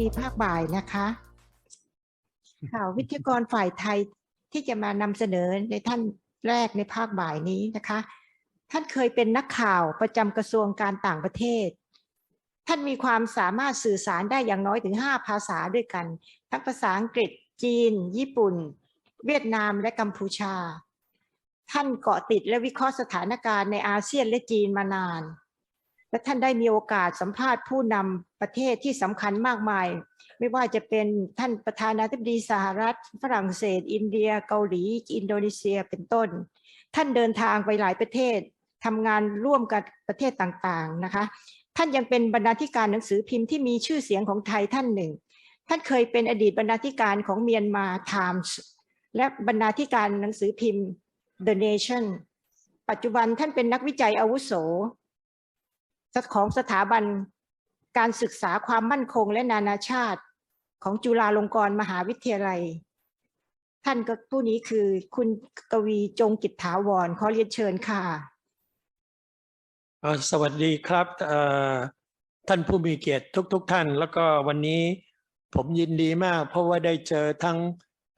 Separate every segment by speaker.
Speaker 1: มีภาคบ่ายนะคะข่าววิทยากรฝ่ายไทยที่จะมานำเสนอในท่านแรกในภาคบ่ายนี้นะคะ ท่านเคยเป็นนักข่าวประจำกระทรวงการต่างประเทศ ท่านมีความสามารถสื่อสารได้อย่างน้อยถึง 5 ภาษาด้วยกัน ทั้งภาษาอังกฤษ จีน ญี่ปุ่น เวียดนามและกัมพูชา ท่านเกาะติดและวิเคราะห์สถานการณ์ในอาเซียนและจีนมานาน และท่านได้มีโอกาสสัมภาษณ์ผู้นำประเทศที่สำคัญมากมาย ไม่ว่าจะเป็นท่านประธานาธิบดีสหรัฐ ฝรั่งเศส อินเดีย เกาหลี อินโดนีเซียเป็นต้น ท่านเดินทางไปหลายประเทศทำงานร่วมกับประเทศต่างๆนะคะ ท่านยังเป็นบรรณาธิการหนังสือพิมพ์ที่มีชื่อเสียงของไทยท่านหนึ่ง ท่านเคยเป็นอดีตบรรณาธิการของเมียนมาไทมส์และบรรณาธิการหนังสือพิมพ์ The Nation ปัจจุบันท่านเป็นนักวิจัยอาวุโส ของสถาบันการศึกษาความมั่นคงและนานาชาติของจุฬาลงกรณ์มหาวิทยาลัย ท่านก็ผู้นี้คือคุณกวีจงกิจถาวรขอเรียนเชิญค่ะ
Speaker 2: สวัสดีครับท่านผู้มีเกียรติทุกๆทท่าน แล้วก็วันนี้ผมยินดีมาก เพราะว่าได้เจอทั้ง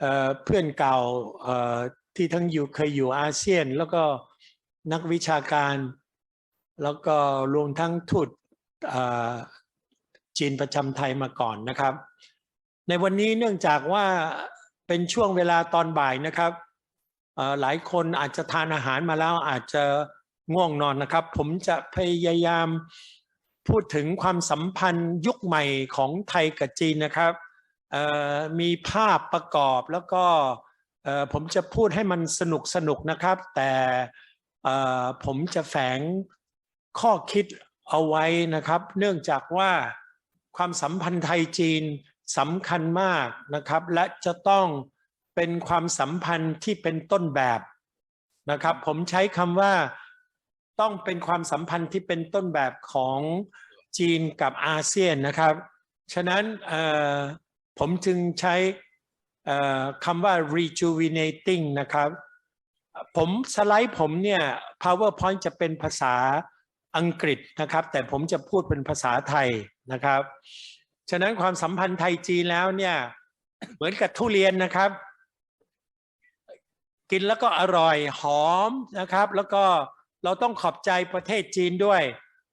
Speaker 2: เเพื่อนเก่าที่ทั้งอยู่เคยอยู่อาเซียน แล้วก็นักวิชาการ แล้วก็รวมทั้งทูตจีนประจำไทยมาก่อนนะครับ ในวันนี้เนื่องจากว่าเป็นช่วงเวลาตอนบ่ายนะครับหลายคนอาจจะทานอาหารมาแล้วอาจจะง่วงนอนนะครับ ผมจะพยายามพูดถึงความสัมพันธ์ยุคใหม่ของไทยกับจีนนะครับมีภาพประกอบแล้วก็ผมจะพูดให้มันสนุกสนุกนะครับ แต่ผมจะแฝง ข้อคิดเอาไว้นะครับ เนื่องจากว่าความสัมพันธ์ไทยจีนสำคัญมากนะครับ และจะต้องเป็นความสัมพันธ์ที่เป็นต้นแบบนะครับ ผมใช้คำว่าต้องเป็นความสัมพันธ์ที่เป็นต้นแบบของจีนกับอาเซียนนะครับ ฉะนั้นผมจึงใช้คำว่า rejuvenating นะครับ ผมสไลด์ผมเนี่ย PowerPoint จะเป็นภาษา อังกฤษนะครับ แต่ผมจะพูดเป็นภาษาไทยนะครับ ฉะนั้นความสัมพันธ์ไทยจีนแล้วเนี่ยเหมือนกับทุเรียนนะครับ กินแล้วก็อร่อยหอมนะครับ แล้วก็เราต้องขอบใจประเทศจีนด้วย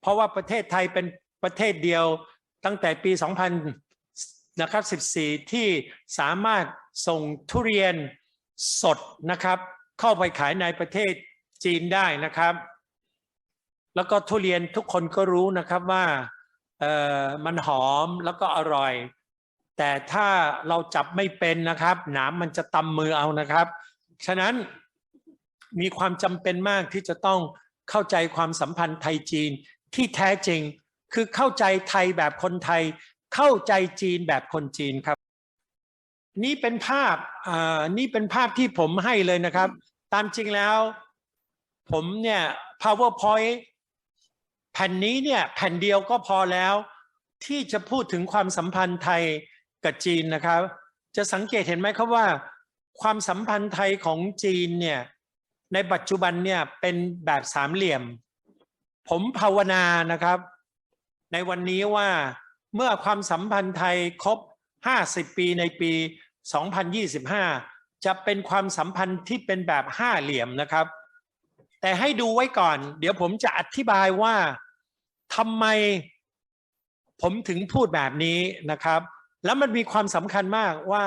Speaker 2: เพราะว่าประเทศไทยเป็นประเทศเดียวตั้งแต่ปี 2000นะครับ14 ที่สามารถส่งทุเรียนสดนะครับ เข้าไปขายในประเทศจีนได้นะครับ แล้วก็ทุเรียนทุกคนก็รู้นะครับว่าเอ่อมันหอมแล้วก็อร่อย แต่ถ้าเราจับไม่เป็นนะครับ หนามมันจะตำมือเอานะครับ ฉะนั้นมีความจำเป็นมากที่จะต้องเข้าใจความสัมพันธ์ไทยจีนที่แท้จริง คือเข้าใจไทยแบบคนไทย เข้าใจจีนแบบคนจีนครับ นี่เป็นภาพอ่านี่เป็นภาพที่ผมให้เลยนะครับ ตามจริงแล้ว ผมเนี่ย powerpoint ผ่นนี้เนี่ยแผ่นเดียวก็พอแล้วที่จะพูดถึงความสัมพันธ์ไทยกับจีนนะครับ จะสังเกตเห็นไหมครับว่า ความสัมพันธ์ไทยของจีนเนี่ยในปัจจุบันเนี่ยเป็นแบบสามเหลี่ยม ผมภาวนานะครับ ในวันนี้ว่าเมื่อความสัมพันธ์ไทยครบ 50 ปีในปี 2025 จะเป็นความสัมพันธ์ที่เป็นแบบห้าเหลี่ยมนะครับ แต่ให้ดูไว้ก่อน เดี๋ยวผมจะอธิบายว่า ทำไมผมถึงพูดแบบนี้นะครับ แล้วมันมีความสำคัญมากว่า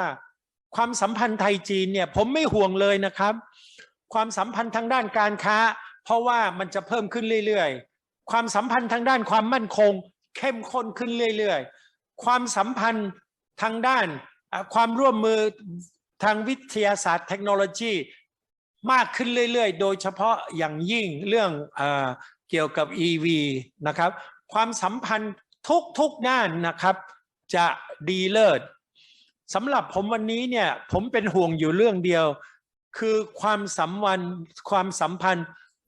Speaker 2: ความสัมพันธ์ไทยจีนเนี่ยผมไม่ห่วงเลยนะครับ ความสัมพันธ์ทางด้านการค้า เพราะว่ามันจะเพิ่มขึ้นเรื่อยๆ ความสัมพันธ์ทางด้านความมั่นคง เข้มข้นขึ้นเรื่อยๆ ความสัมพันธ์ทางด้านความร่วมมือทางวิทยาศาสตร์เทคโนโลยีมากขึ้นเรื่อยๆ โดยเฉพาะอย่างยิ่งเรื่องอ เกี่ยวกับ EV นะครับ ความสัมพันธ์ทุกๆด้านนะครับ จะดีเลิศสำหรับผมวันนี้เนี่ยผมเป็นห่วงอยู่เรื่องเดียว คือความสัมวันความสัมพันธ์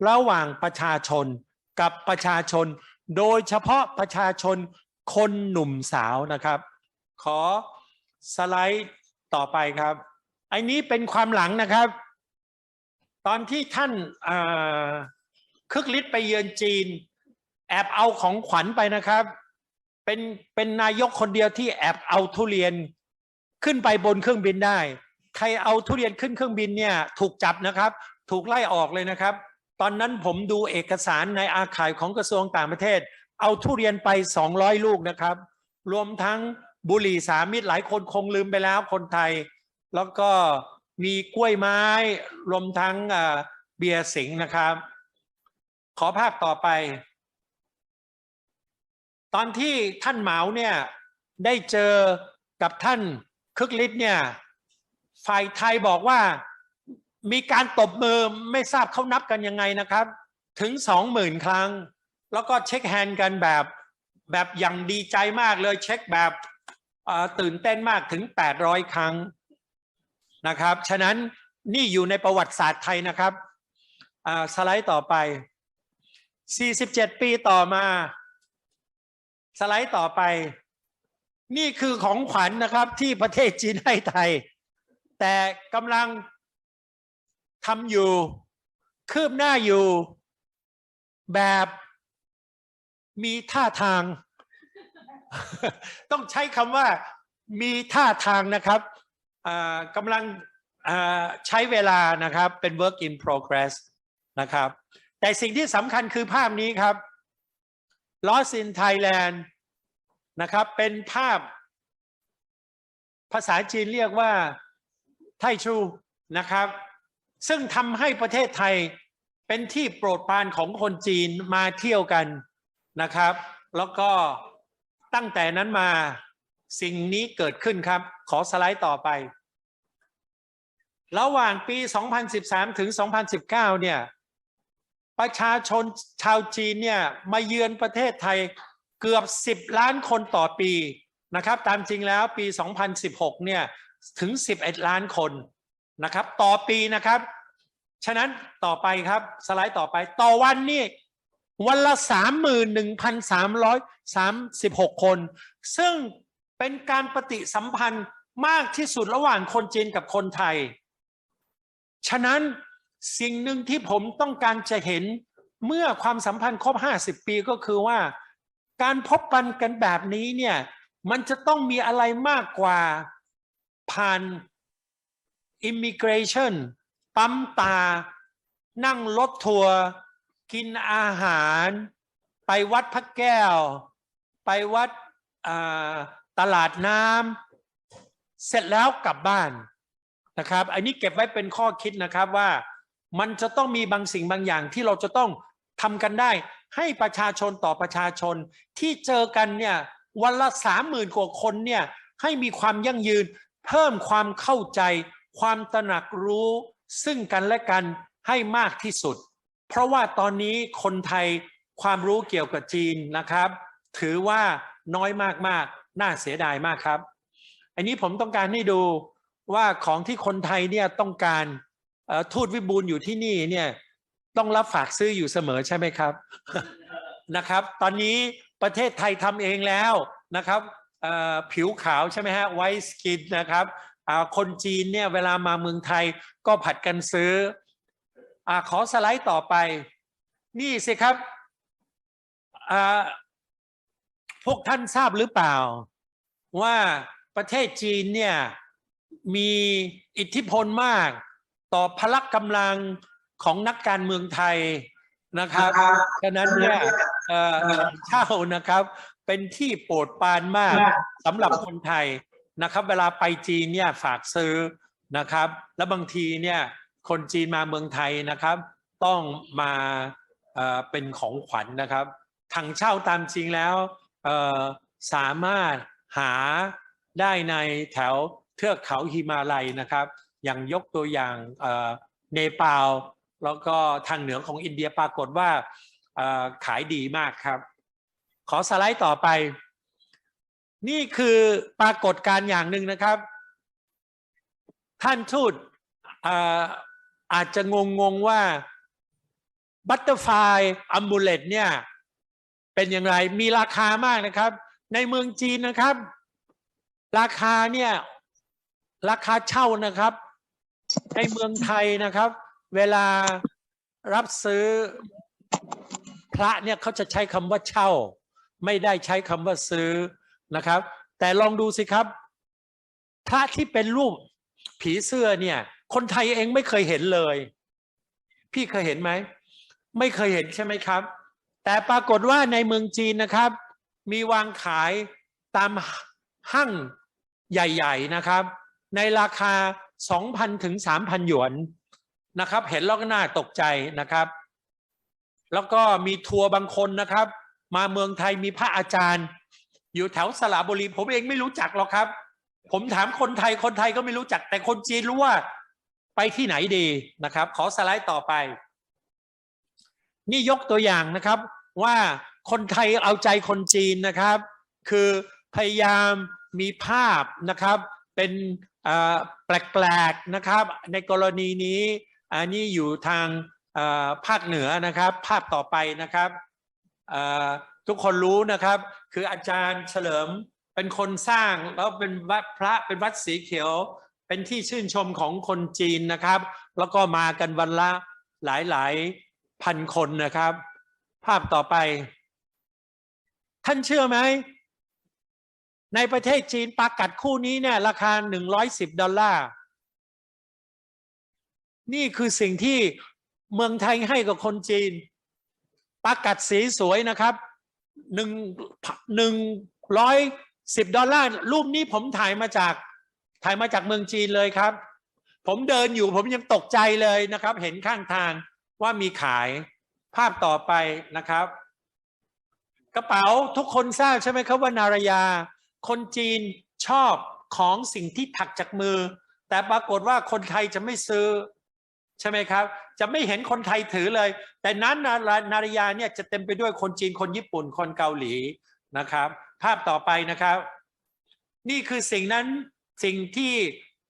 Speaker 2: ระหว่างประชาชนกับประชาชน โดยเฉพาะประชาชนคนหนุ่มสาวนะครับ ขอสไลด์ต่อไปครับไอ้นี้เป็นความหลังนะครับ ตอนที่ท่านอ คึกฤทธิ์ไปเยือนจีน แอบเอาของขวัญไปนะครับ เป็นเป็นนายกคนเดียวที่แอบเอาทุเรียนขึ้นไปบนเครื่องบินได้ ใครเอาทุเรียนขึ้นเครื่องบินเนี่ย ถูกจับนะครับ ถูกไล่ออกเลยนะครับ ตอนนั้นผมดูเอกสารในอาคายของกระทรวงต่างประเทศ เอาทุเรียนไป 200 ลูกนะครับ รวมทั้งบุหรี่สามิตรหลายคนคงลืมไปแล้วคนไทย แล้วก็มีกล้วยไม้ รวมทั้งเบียร์สิงห์นะครับ ขอภาพต่อไป ตอนที่ท่านเหมาเนี่ยได้เจอกับท่านคึกฤทธิ์เนี่ย ฝ่ายไทยบอกว่ามีการตบมือไม่ทราบเขานับกันยังไงนะครับ ถึงสองหมื่นครั้ง แล้วก็เช็คแฮนด์กันแบบแบบอย่างดีใจมากเลยเช็คแบบตื่นเต้นมากถึง 800 ครั้งนะครับ ฉะนั้นนี่อยู่ในประวัติศาสตร์ไทยนะครับสไลด์ต่อไป 47 ปีต่อมา สไลด์ต่อไป นี่คือของขวัญนะครับ ที่ประเทศจีนให้ไทย แต่กำลังทำอยู่ คืบหน้าอยู่ แบบมีท่าทาง ต้องใช้คำว่ามีท่าทางนะครับกำลังใช้เวลานะครับเป็น work in progress นะครับ แต่สิ่งที่สำคัญคือภาพนี้ครับ Lost in Thailand นะครับ เป็นภาพ ภาษาจีนเรียกว่า ไทชูนะครับ ซึ่งทำให้ประเทศไทยเป็นที่โปรดปรานของคนจีนมาเที่ยวกันนะครับ แล้วก็ตั้งแต่นั้นมาสิ่งนี้เกิดขึ้นครับ ขอสไลด์ต่อไป ระหว่างปี 2013 ถึง 2019 เนี่ย ประชาชนชาวจีนเนี่ยมาเยือนประเทศไทยเกือบ 10 ล้านคนต่อปีนะครับ ตามจริงแล้วปี 2016 เนี่ยถึง 11 ล้านคนนะครับ ต่อปีนะครับ ฉะนั้นต่อไปครับสไลด์ต่อไปต่อวันนี่วันละ 31,336 คน ซึ่งเป็นการปฏิสัมพันธ์มากที่สุดระหว่างคนจีนกับคนไทย ฉะนั้น สิ่งหนึ่งที่ผมต้องการจะเห็นเมื่อความสัมพันธ์ครบ 50 ปีก็คือว่า การพบกันกันแบบนี้เนี่ยมันจะต้องมีอะไรมากกว่าผ่าน immigration ปั๊มตา นั่งรถทัวร์กินอาหาร ไปวัดพระแก้ว ไปวัดตลาดน้ำเสร็จแล้วกลับบ้านนะครับ อันนี้เก็บไว้เป็นข้อคิดนะครับว่า มันจะต้องมีบางสิ่งบางอย่างที่เราจะต้องทำกันได้ ให้ประชาชนต่อประชาชนที่เจอกันเนี่ยวันละสามหมื่นกว่าคนเนี่ยให้มีความยั่งยืน เพิ่มความเข้าใจ ความตระหนักรู้ ซึ่งกันและกันให้มากที่สุด เพราะว่าตอนนี้คนไทยความรู้เกี่ยวกับจีนนะครับ ถือว่าน้อยมากๆ น่าเสียดายมากครับ อันนี้ผมต้องการให้ดูว่าของที่คนไทยเนี่ยต้องการ ทูตวิบูลอยู่ที่นี่เนี่ยต้องรับฝากซื้ออยู่เสมอใช่ไหมครับนะครับ ตอนนี้ประเทศไทยทำเองแล้วนะครับผิวขาวใช่ไหมฮะไวสกินนะครับคนจีนเนี่ยเวลามาเมืองไทยก็ผัดกันซื้ออขอสไลด์ต่อไป นี่สิครับพวกท่านทราบหรือเปล่า ว่าประเทศจีนเนี่ยมีอิทธิพลมาก ต่อพละกำลังของนักการเมืองไทยนะครับฉะนั้นเนี่ยเอ่อเช่านะครับ เป็นที่โปรดปรานมากสำหรับคนไทยนะครับ เวลาไปจีนเนี่ยฝากซื้อนะครับ แล้วบางทีเนี่ยคนจีนมาเมืองไทยนะครับ ต้องมาเอ่อเป็นของขวัญนะครับถังเช่าตามจริงแล้วเอ่อสามารถหาได้ในแถวเทือกเขาฮิมาลัยนะครับ อย่างยกตัวอย่างเนปาลแล้วก็ทางเหนือของอินเดียปรากฏว่าขายดีมากครับ ขอสไลด์ต่อไป นี่คือปรากฏการณ์อย่างหนึ่งนะครับ ท่านทูตเอ่อาจจะงงงๆว่าบัตเตอร์ไฟอัมบูเลตเนี่ยเป็นอย่างไรมีราคามากนะครับ ในเมืองจีนนะครับ ราคาเนี่ยราคาเช่านะครับ ในเมืองไทยนะครับ เวลารับซื้อพระเนี่ยเขาจะใช้คำว่าเช่า ไม่ได้ใช้คำว่าซื้อนะครับ แต่ลองดูสิครับ พระที่เป็นรูปผีเสื้อเนี่ย คนไทยเองไม่เคยเห็นเลย พี่เคยเห็นไหม ไม่เคยเห็นใช่ไหมครับ แต่ปรากฏว่าในเมืองจีนนะครับ มีวางขายตามห้างใหญ่ ๆนะครับ ในราคา 2,000 ถึง 3,000 หยวนนะครับ เห็นแล้วก็น่าตกใจนะครับ แล้วก็มีทัวร์บางคนนะครับ มาเมืองไทยมีพระอาจารย์ อยู่แถวสระบุรี ผมเองไม่รู้จักหรอกครับ ผมถามคนไทยคนไทยก็ไม่รู้จัก แต่คนจีนรู้ว่าไปที่ไหนดีนะครับ ขอสไลด์ต่อไป นี่ยกตัวอย่างนะครับว่าคนไทยเอาใจคนจีนนะครับ คือพยายามมีภาพนะครับ เป็น แปลกๆนะครับในกรณีนี้อันนี้อยู่ทางภาคเหนือนะครับ ภาพต่อไปนะครับทุกคนรู้นะครับ คืออาจารย์เฉลิมเป็นคนสร้างแล้วเป็นวัดพระเป็นวัดสีเขียว เป็นที่ชื่นชมของคนจีนนะครับ แล้วก็มากันวันละหลายๆพันคนนะครับ ภาพต่อไป ท่านเชื่อไหม ในประเทศจีนปลากัดคู่นี้เนี่ยราคา 110 ดอลลาร์ นี่คือสิ่งที่เมืองไทยให้กับคนจีนปลากัดสีสวยนะครับหนึ่งหนึ่งร้อยสิบดอลลาร์ รูปนี้ผมถ่ายมาจากถ่ายมาจากเมืองจีนเลยครับ ผมเดินอยู่ผมยังตกใจเลยนะครับ เห็นข้างทางว่ามีขายภาพต่อไปนะครับ กระเป๋าทุกคนทราบใช่ไหมครับว่านารายา คนจีนชอบของสิ่งที่ถักจากมือ แต่ปรากฏว่าคนไทยจะไม่ซื้อ ใช่ไหมครับ จะไม่เห็นคนไทยถือเลย แต่นั้นนารนารยาเนี่ยจะเต็มไปด้วยคนจีนคนญี่ปุ่นคนเกาหลีนะครับ ภาพต่อไปนะครับ นี่คือสิ่งนั้นสิ่งที่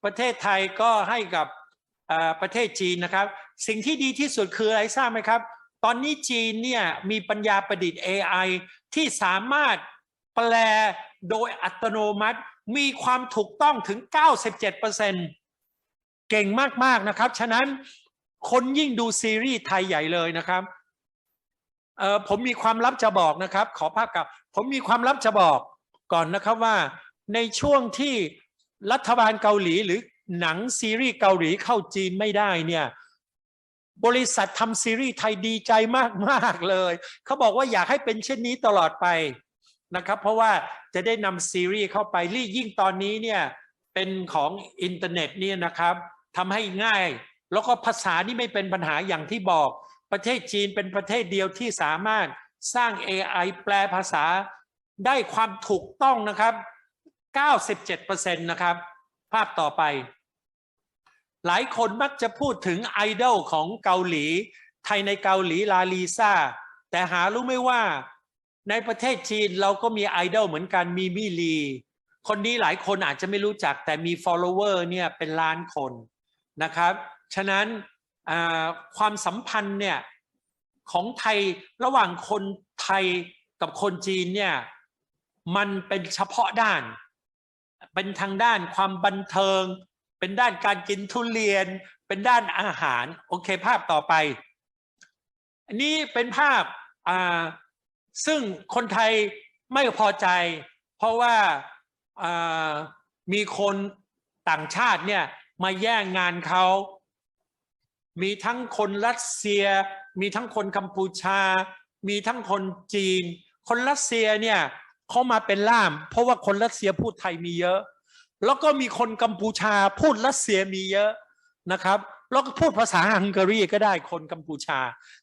Speaker 2: ประเทศไทยก็ให้กับประเทศจีนนะครับ สิ่งที่ดีที่สุดคืออะไรทราบไหมครับ ตอนนี้จีนเนี่ยมีปัญญาประดิษฐ์ AI ที่สามารถแปล โดยอัตโนมัติมีความถูกต้องถึง 97%เก่งมาก ๆ นะครับ ฉะนั้นคนยิ่งดูซีรีส์ไทยใหญ่เลยนะครับเออผมมีความลับจะบอกนะครับ ขอภาพกลับผมมีความลับจะบอกก่อนนะครับว่าในช่วงที่รัฐบาลเกาหลีหรือหนังซีรีส์เกาหลีเข้าจีนไม่ได้เนี่ยบริษัททำซีรีส์ไทยดีใจมาก ๆ เลย เขาบอกว่าอยากให้เป็นเช่นนี้ตลอดไป นะครับ เพราะว่าจะได้นำซีรีส์เข้าไปรี่ยิ่งตอนนี้เนี่ยเป็นของอินเทอร์เน็ตเนี่ยนะครับทำให้ง่าย แล้วก็ภาษานี่ไม่เป็นปัญหาอย่างที่บอก ประเทศจีนเป็นประเทศเดียวที่สามารถสร้าง AI แปลภาษาได้ความถูกต้องนะครับ 97%นะครับ ภาพต่อไป หลายคนมักจะพูดถึงไอดอลของเกาหลี ไทยในเกาหลีลาลีซาแต่หารู้ไหมว่า ในประเทศจีนเราก็มีไอดอลเหมือนกันมีมิลี คนนี้หลายคนอาจจะไม่รู้จักแต่มี follower เนี่ยเป็นล้านคนนะครับ ฉะนั้นความสัมพันธ์เนี่ยของไทยระหว่างคนไทยกับคนจีนเนี่ยมันเป็นเฉพาะด้าน เป็นทางด้านความบันเทิง เป็นด้านการกินทุเรียน เป็นด้านอาหาร โอเคภาพต่อไป อันนี้เป็นภาพอ่า ซึ่งคนไทยไม่พอใจ เพราะว่ามีคนต่างชาติเนี่ยมาแย่งงานเขา มีทั้งคนรัสเซีย มีทั้งคนกัมพูชา มีทั้งคนจีน คนรัสเซียเนี่ยเขามาเป็นล่าม เพราะว่าคนรัสเซียพูดไทยมีเยอะ แล้วก็มีคนกัมพูชาพูดรัสเซียมีเยอะนะครับแล้วก็พูดภาษาฮังการีก็ได้คนกัมพูชา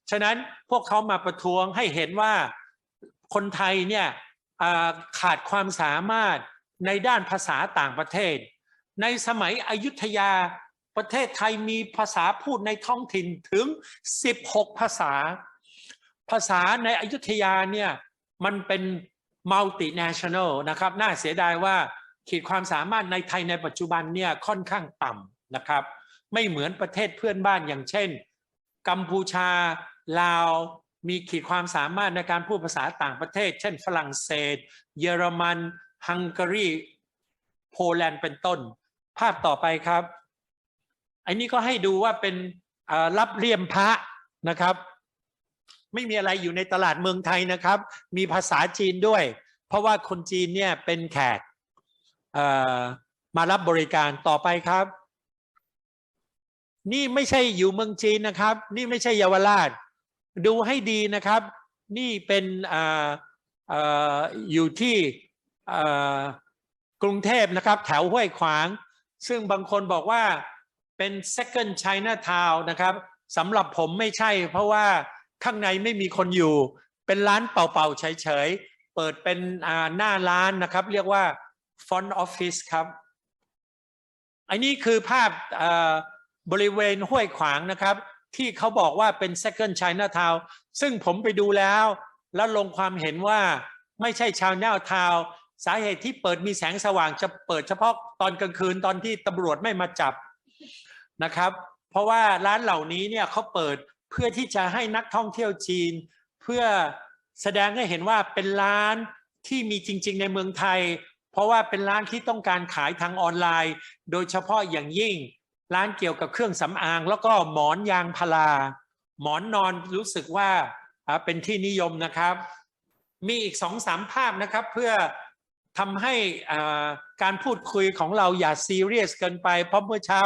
Speaker 2: ฉะนั้นพวกเขามาประท้วงให้เห็นว่า คนไทยเนี่ยขาดความสามารถในด้านภาษาต่างประเทศ ในสมัยอยุธยาประเทศไทยมีภาษาพูดในท้องถิ่นถึง 16 ภาษา ภาษาในอยุธยาเนี่ยมันเป็น multinational นะครับ น่าเสียดายว่าขีดความสามารถในไทยในปัจจุบันเนี่ยค่อนข้างต่ำนะครับ ไม่เหมือนประเทศเพื่อนบ้านอย่างเช่น กัมพูชา ลาว มีขีดความสามารถในการพูดภาษาต่างประเทศ เช่น ฝรั่งเศส เยอรมัน ฮังการี โปแลนด์เป็นต้น ภาพต่อไปครับอันนี้ก็ให้ดูว่าเป็นรับเลี่ยมพระนะครับ ไม่มีอะไรอยู่ในตลาดเมืองไทยนะครับ มีภาษาจีนด้วย เพราะว่าคนจีนเนี่ยเป็นแขกเอ่อมารับบริการต่อไปครับ นี่ไม่ใช่อยู่เมืองจีนนะครับ นี่ไม่ใช่เยาวราช ดูให้ดีนะครับ นี่เป็นอออยู่ที่กรุงเทพนะครับ แถวห้วยขวาง ซึ่งบางคนบอกว่าเป็น second China Town นะครับสำหรับผมไม่ใช่ เพราะว่าข้างในไม่มีคนอยู่ เป็นร้านเป่าๆเฉยๆ เปิดเป็นหน้าร้านนะครับ เรียกว่า front office ครับ อันนี้คือภาพบริเวณห้วยขวางนะครับ ที่เขาบอกว่าเป็น second China Town ซึ่งผมไปดูแล้ว แล้วลงความเห็นว่าไม่ใช่ China Town สาเหตุที่เปิดมีแสงสว่างจะเปิดเฉพาะตอนกลางคืนตอนที่ตำรวจไม่มาจับนะครับ เพราะว่าร้านเหล่านี้เนี่ยเขาเปิดเพื่อที่จะให้นักท่องเที่ยวจีน เพื่อแสดงให้เห็นว่าเป็นร้านที่มีจริง ๆ ในเมืองไทย เพราะว่าเป็นร้านที่ต้องการขายทางออนไลน์ โดยเฉพาะอย่างยิ่ง ร้านเกี่ยวกับเครื่องสำอาง แล้วก็หมอนยางพาราหมอนนอนรู้สึกว่าเป็นที่นิยมนะครับ มีอีกสองสามภาพนะครับ เพื่อทำให้การพูดคุยของเราอย่าซีเรียสเกินไป เพราะเมื่อเช้า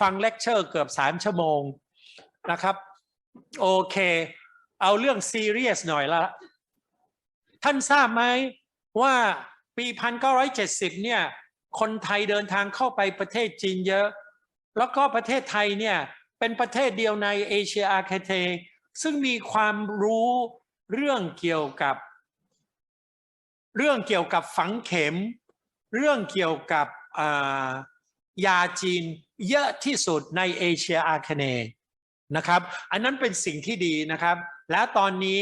Speaker 2: ฟังเลคเชอร์เกือบสามชั่วโมงนะครับ โอเค เอาเรื่องซีเรียสหน่อยละ ท่านทราบไหมว่าปี 1970 เนี่ย คนไทยเดินทางเข้าไปประเทศจีนเยอะ แล้วก็ประเทศไทยเนี่ยเป็นประเทศเดียวในเอเชียอาคเทย์ซึ่งมีความรู้เรื่องเกี่ยวกับ เรื่องเกี่ยวกับฝังเข็ม เรื่องเกี่ยวกับายาจีนเยอะที่สุดในเอเชียอาคเนย์นะครับ อันนั้นเป็นสิ่งที่ดีนะครับ และตอนนี้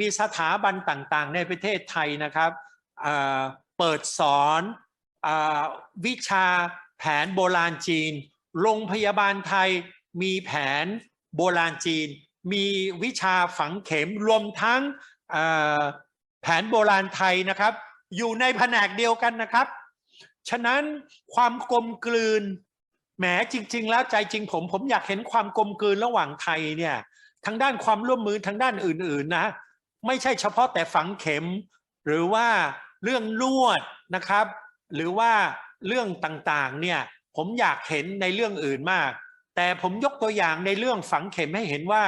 Speaker 2: มีสถาบันต่างๆ ในประเทศไทยนะครับเปิดสอนอวิชาแผนโบราณจีน โรงพยาบาลไทยมีแผนโบราณจีน มีวิชาฝังเข็มรวมทั้งแผนโบราณไทยนะครับ อยู่ในแผนกเดียวกันนะครับ ฉะนั้นความกลมกลืนแหมจริง ๆ แล้วใจจริงผม ผมอยากเห็นความกลมกลืนระหว่างไทยเนี่ยทางด้านความร่วมมือทางด้านอื่น ๆ นะ ไม่ใช่เฉพาะแต่ฝังเข็ม หรือว่าเรื่องนวดนะครับ หรือว่าเรื่องต่างๆเนี่ย ผมอยากเห็นในเรื่องอื่นมาก แต่ผมยกตัวอย่างในเรื่องฝังเข็มให้เห็นว่า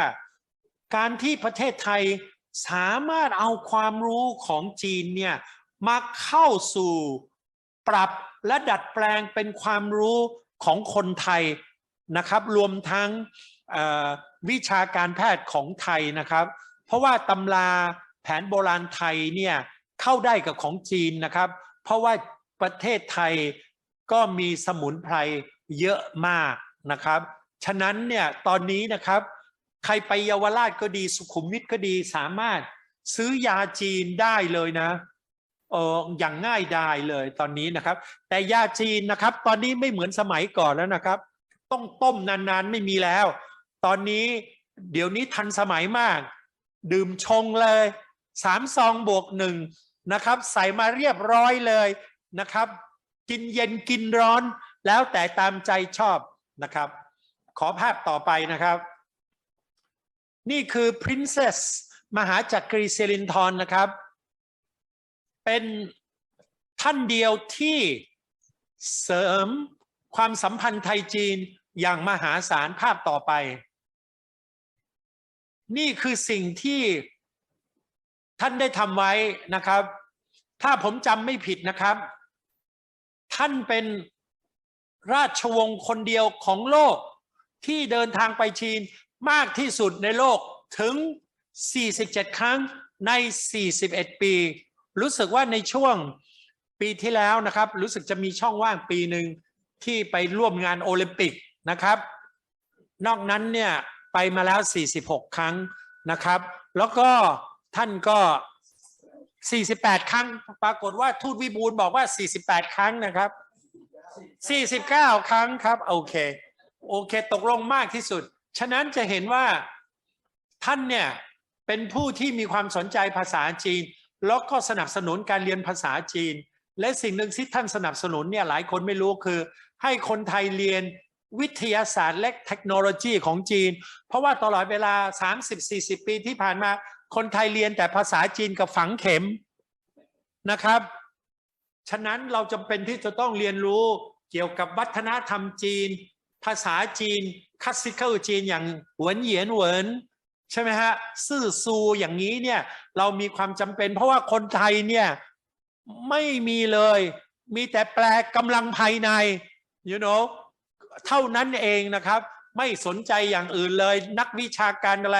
Speaker 2: การที่ประเทศไทยสามารถเอาความรู้ของจีนเนี่ยมาเข้าสู่ปรับและดัดแปลงเป็นความรู้ของคนไทยนะครับ รวมทั้งวิชาการแพทย์ของไทยนะครับ เพราะว่าตำราแผนโบราณไทยเนี่ยเข้าได้กับของจีนนะครับ เพราะว่าประเทศไทย ก็มีสมุนไพรเยอะมากนะครับ ฉะนั้นเนี่ยตอนนี้นะครับ ใครไปเยาวราชก็ดีสุขุมวิทก็ดีสามารถซื้อยาจีนได้เลยนะเอออย่างง่ายดายเลยตอนนี้นะครับ แต่ยาจีนนะครับ ตอนนี้ไม่เหมือนสมัยก่อนแล้วนะครับ ต้องต้มนานๆไม่มีแล้ว ตอนนี้เดี๋ยวนี้ทันสมัยมาก ดื่มชงเลยสามซองบวกหนึ่งนะครับ ใส่มาเรียบร้อยเลยนะครับ กินเย็นกินร้อน แล้วแต่ตามใจชอบนะครับ ขอภาพต่อไปนะครับ นี่คือ Princess มหาจักรีเซรินทรนะครับ เป็นท่านเดียวที่เสริมความสัมพันธ์ไทยจีนอย่างมหาศาลภาพต่อไป นี่คือสิ่งที่ท่านได้ทำไว้นะครับ ถ้าผมจำไม่ผิดนะครับ ท่านเป็นราชวงศ์คนเดียวของโลกที่เดินทางไปจีนมากที่สุดในโลกถึง 47 ครั้งใน 41 ปี รู้สึกว่าในช่วงปีที่แล้วนะครับ รู้สึกจะมีช่องว่างปีหนึ่งที่ไปร่วมงานโอลิมปิกนะครับ นอกนั้นเนี่ยไปมาแล้ว 46 ครั้งนะครับ แล้วก็ท่านก็ 48 ครั้งปรากฏว่าทูตวิบูลบอกว่า 48 ครั้งนะครับ 49 ครั้งครับโอเคโอเค ตกลงมากที่สุด ฉะนั้นจะเห็นว่าท่านเนี่ยเป็นผู้ที่มีความสนใจภาษาจีน แล้วก็สนับสนุนการเรียนภาษาจีน และสิ่งหนึ่งที่ท่านสนับสนุนเนี่ยหลายคนไม่รู้คือ ให้คนไทยเรียนวิทยาศาสตร์และเทคโนโลยีของจีน เพราะว่าตลอดเวลา 30-40 ปีที่ผ่านมา คนไทยเรียนแต่ภาษาจีนกับฝังเข็มนะครับ ฉะนั้นเราจำเป็นที่จะต้องเรียนรู้เกี่ยวกับวัฒนธรรมจีน ภาษาจีนคลาสสิคอลจีนอย่างหวนเหยียนเหวินใช่ไหมฮะซื่อซูอย่างนี้เนี่ยเรามีความจำเป็น เพราะว่าคนไทยเนี่ยไม่มีเลย มีแต่แปลกำลังภายใน you know เท่านั้นเองนะครับ ไม่สนใจอย่างอื่นเลย นักวิชาการอะไร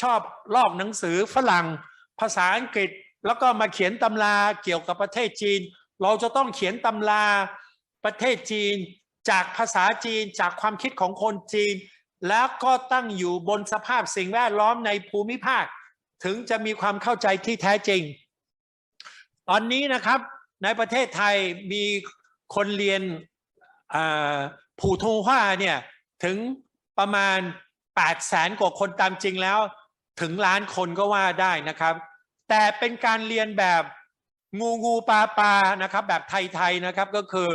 Speaker 2: ชอบลอกหนังสือฝรั่ง ภาษาอังกฤษแล้วก็มาเขียนตำราเกี่ยวกับประเทศจีน เราจะต้องเขียนตำราประเทศจีน จากภาษาจีนจากความคิดของคนจีน แล้วก็ตั้งอยู่บนสภาพสิ่งแวดล้อมในภูมิภาค ถึงจะมีความเข้าใจที่แท้จริง ตอนนี้นะครับในประเทศไทยมีคนเรียนอ่าผูทงว่าเนี่ยถึงประมาณ8แสนกว่าคนตามจริงแล้ว ถึงล้านคนก็ว่าได้นะครับ แต่เป็นการเรียนแบบงูงูปลาปลานะครับ แบบไทยๆนะครับก็คือ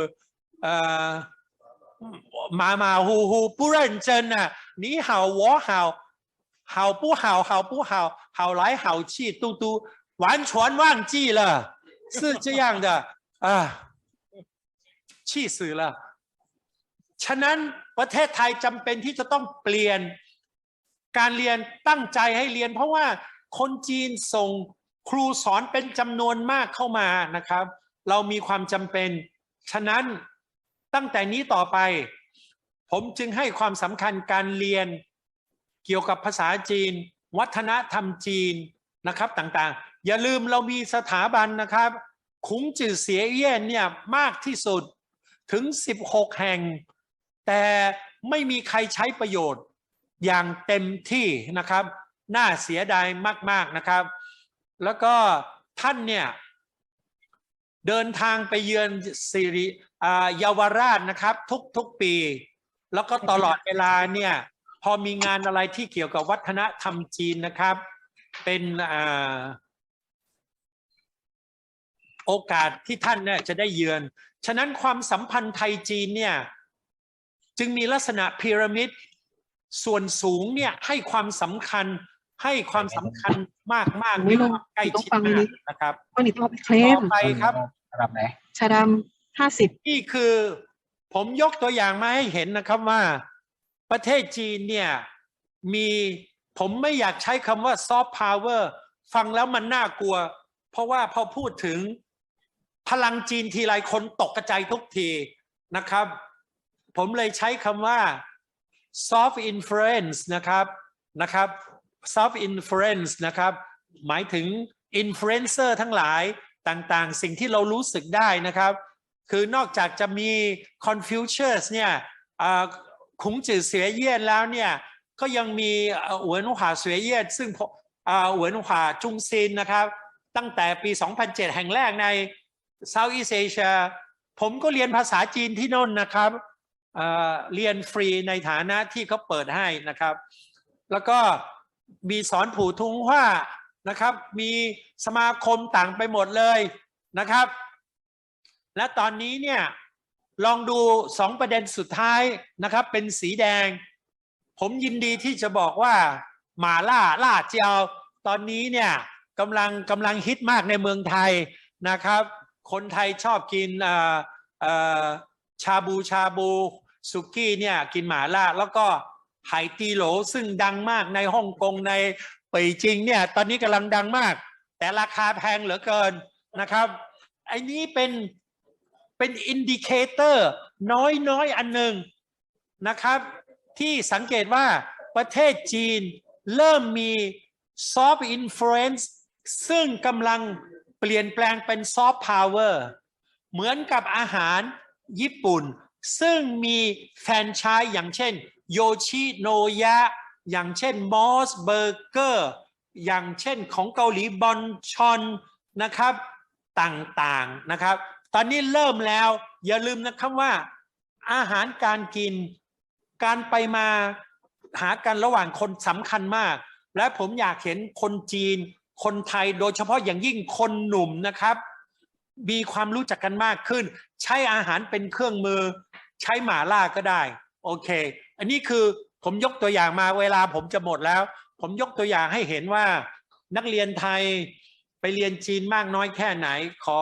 Speaker 2: เอ่อมามาฮูฮู不认真啊你好我好好不好好不好好来好去嘟嘟完全忘记了是这样的啊气死了ฉะนั้นประเทศไทยจำเป็นที่จะต้องเปลี่ยน การเรียนตั้งใจให้เรียน เพราะว่าคนจีนส่งครูสอนเป็นจำนวนมากเข้ามานะครับ เรามีความจำเป็น ฉะนั้นตั้งแต่นี้ต่อไป ผมจึงให้ความสำคัญการเรียนเกี่ยวกับภาษาจีน วัฒนธรรมจีนนะครับต่างๆ อย่าลืมเรามีสถาบันนะครับคุ้งจือเสียเอี้ยนเนี่ยมากที่สุดถึง 16 แห่ง แต่ไม่มีใครใช้ประโยชน์ อย่างเต็มที่นะครับ น่าเสียดายมาก ๆนะครับ แล้วก็ท่านเนี่ยเดินทางไปเยือนสิริเยาวราชนะครับ ทุกๆปี แล้วก็ตลอดเวลาเนี่ยพอมีงานอะไรที่เกี่ยวกับวัฒนธรรมจีนนะครับ เป็นอโอกาสที่ท่านเนี่ยจะได้เยือน ฉะนั้นความสัมพันธ์ไทยจีนเนี่ยจึงมีลักษณะพีระมิด ส่วนสูงเนี่ยให้ความสำคัญให้ความสำคัญมากมากๆ
Speaker 3: ไม่
Speaker 2: มี
Speaker 3: ลง
Speaker 2: ความใกล้
Speaker 3: ต้อง
Speaker 2: ชิด
Speaker 3: ฟัง
Speaker 2: มา
Speaker 3: นี้
Speaker 2: กนะครับ
Speaker 3: วันนี้ต้องเอาไปเคล
Speaker 2: ต่
Speaker 3: ม
Speaker 2: อไปครับ
Speaker 4: ระดับไหน
Speaker 3: ชาดำห้าสิบ
Speaker 2: นี่คือ ผมยกตัวอย่างมาให้เห็นนะครับว่า ประเทศจีนเนี่ยมีผมไม่อยากใช้คำว่าซอฟต์พาวเวอร์ฟังแล้วมันน่ากลัว เพราะว่าพอพูดถึงพลังจีนทีไรคนตกกระจายทุกทีนะครับ ผมเลยใช้คำว่า soft influence นะครับนะครับ soft influence นะครับ หมายถึง influencer ทั้งหลายต่างๆ สิ่งที่เรารู้สึกได้นะครับ คือนอกจากจะมี Confucius เนี่ยอ่าขุงจือเสียเยี่ยนแล้วเนี่ย ก็ยังมีเอ่อเหวนหวาเสียเยี่ยนซึ่งผมอ่าเหวนหวาจุงซินนะครับ ตั้งแต่ปี 2007 แห่งแรกใน Southeast Asia ผมก็เรียนภาษาจีนที่น่นนะครับ เรียนฟรีในฐานะที่เขาเปิดให้นะครับ แล้วก็มีสอนผูทุงว่านะครับ มีสมาคมต่างไปหมดเลยนะครับ และตอนนี้เนี่ยลองดูสองประเด็นสุดท้ายนะครับ เป็นสีแดง ผมยินดีที่จะบอกว่าหมาล่าล่าเจียวตอนนี้เนี่ยกำลังกำลังฮิตมากในเมืองไทยนะครับ คนไทยชอบกินอ่อเอ่อ ชาบูชาบูสุกี้เนี่ยกินหมาล่าแล้วก็ไหตีโหลซึ่งดังมากในฮ่องกงในปีจิงเนี่ยตอนนี้กำลังดังมาก แต่ราคาแพงเหลือเกินนะครับไอ้นี้เป็นเป็นอินดิเคเตอร์น้อยๆอันหนึ่งนะครับ ที่สังเกตว่าประเทศจีนเริ่มมีซอฟต์อินฟลูเอนซ์ซึ่งกำลังเปลี่ยนแปลงเป็นซอฟต์พาวเวอร์เหมือนกับอาหาร ญี่ปุ่น ซึ่งมีแฟนชส์อย่างเช่นโยชิโนยะ อย่างเช่นมอสเบอร์เกอร์ อย่างเช่นของเกาหลีบอนชอนนะครับต่างๆนะครับ ตอนนี้เริ่มแล้วอย่าลืมนะครับว่า อาหารการกินการไปมาหากันระหว่างคนสำคัญมาก และผมอยากเห็นคนจีน คนไทยโดยเฉพาะอย่างยิ่งคนหนุ่มนะครับ มีความรู้จักกันมากขึ้น ใช้อาหารเป็นเครื่องมือ ใช้หมาล่าก็ได้ โอเค อันนี้คือผมยกตัวอย่างมาเวลาผมจะหมดแล้ว ผมยกตัวอย่างให้เห็นว่า นักเรียนไทยไปเรียนจีนมากน้อยแค่ไหนขอ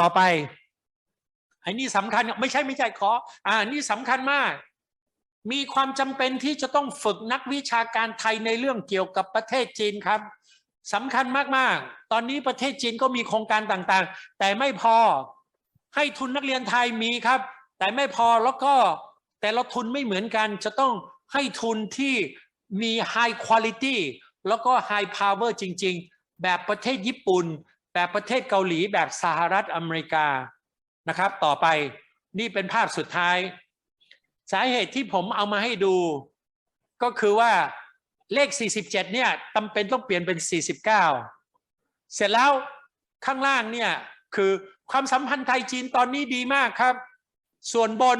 Speaker 2: ต่อไปไอ้นี่สำคัญไม่ใช่ไม่ใช่ขอ อ่านี่สำคัญมาก มีความจำเป็นที่จะต้องฝึกนักวิชาการไทยในเรื่องเกี่ยวกับประเทศจีนครับ สำคัญมากๆ ตอนนี้ประเทศจีนก็มีโครงการต่างๆ แต่ไม่พอให้ทุนนักเรียนไทยมีครับ แต่ไม่พอแล้วก็แต่ละทุนไม่เหมือนกัน จะต้องให้ทุนที่มี high quality แล้วก็ high power จริง ๆ แบบประเทศญี่ปุ่น แบบประเทศเกาหลี แบบสหรัฐอเมริกานะครับ ต่อไปนี่เป็นภาพสุดท้าย สาเหตุที่ผมเอามาให้ดู ก็คือว่า เลข 47 เนี่ยจำเป็นต้องเปลี่ยนเป็น 49 เสร็จแล้วข้างล่างเนี่ยคือความสัมพันธ์ไทยจีนตอนนี้ดีมากครับ ส่วนบน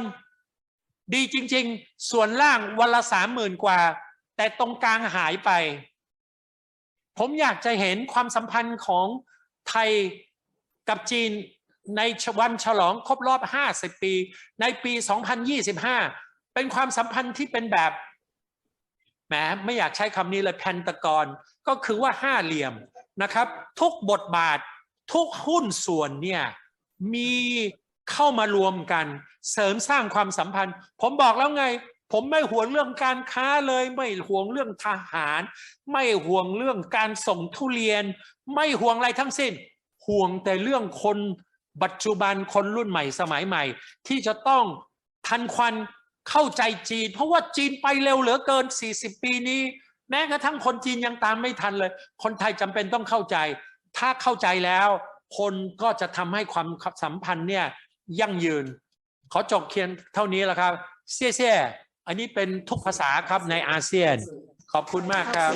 Speaker 2: ดีจริง ๆ ส่วนล่างวันละสามหมื่นกว่า แต่ตรงกลางหายไป ผมอยากจะเห็นความสัมพันธ์ของไทยกับจีนในวันฉลองครบรอบ 50 ปี ในปี 2025 เป็นความสัมพันธ์ที่เป็นแบบ แหมไม่อยากใช้คำนี้เลยแพนตากอนก็คือว่าห้าเหลี่ยมนะครับ ทุกบทบาททุกหุ้นส่วนเนี่ยมีเข้ามารวมกัน เสริมสร้างความสัมพันธ์ ผมบอกแล้วไง ผมไม่ห่วงเรื่องการค้าเลย ไม่ห่วงเรื่องทหาร ไม่ห่วงเรื่องการส่งทุเรียน ไม่ห่วงอะไรทั้งสิ้น ห่วงแต่เรื่องคนปัจจุบันคนรุ่นใหม่สมัยใหม่ ที่จะต้องทันควัน เข้าใจจีน เพราะว่าจีนไปเร็วเหลือเกิน 40 ปีนี้ แม้กระทั่งคนจีนยังตามไม่ทันเลย คนไทยจำเป็นต้องเข้าใจ ถ้าเข้าใจแล้ว คนก็จะทำให้ความสัมพันธ์เนี่ยยั่งยืน ขอจบเคียนเท่านี้แล้วครับเสี่ยเสียอันนี้เป็นทุกภาษาครับในอาเซียน ขอบคุณมากครับ